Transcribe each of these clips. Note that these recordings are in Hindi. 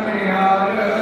Senhor.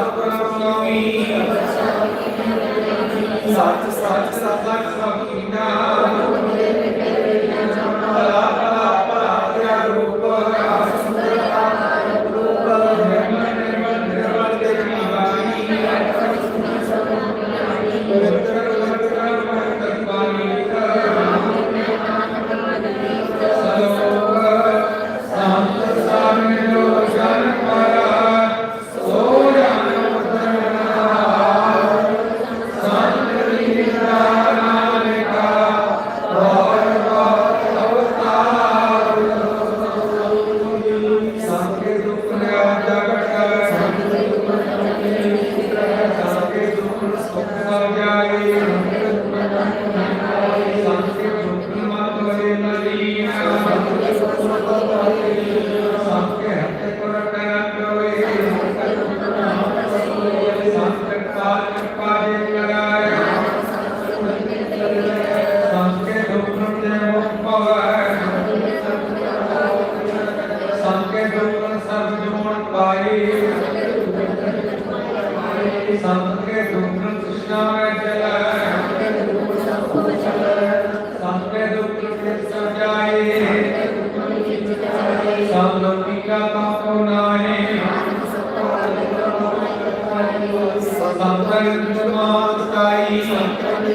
ਮਿਤ ਮਹਾਤਕਾਈ ਸੰਤਨ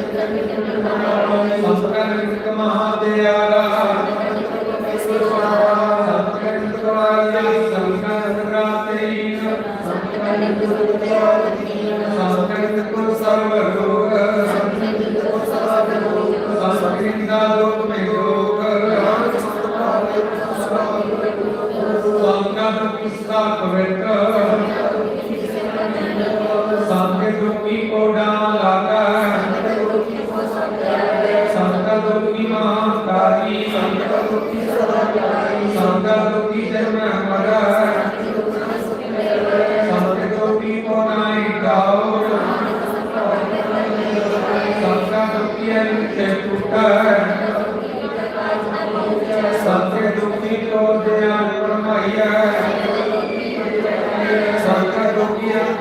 ਮਿਤ ਮਹਾਦਿਆਰਾ ਸੰਤਨ ਮਿਤ ਕਵਾਈ ਸੰਤਨ ਮਿਤ ਰਾਤੇਈ ਸੰਤਨ ਮਿਤ ਕਵਾਈ दुखी को डालाकर संत दुखी महाकारी संत दुखी जन्म कर संत दुखी को नाय गाओ संत दुखी अंत टूट संत दुखी को दे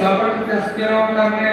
सबक तस्करों करने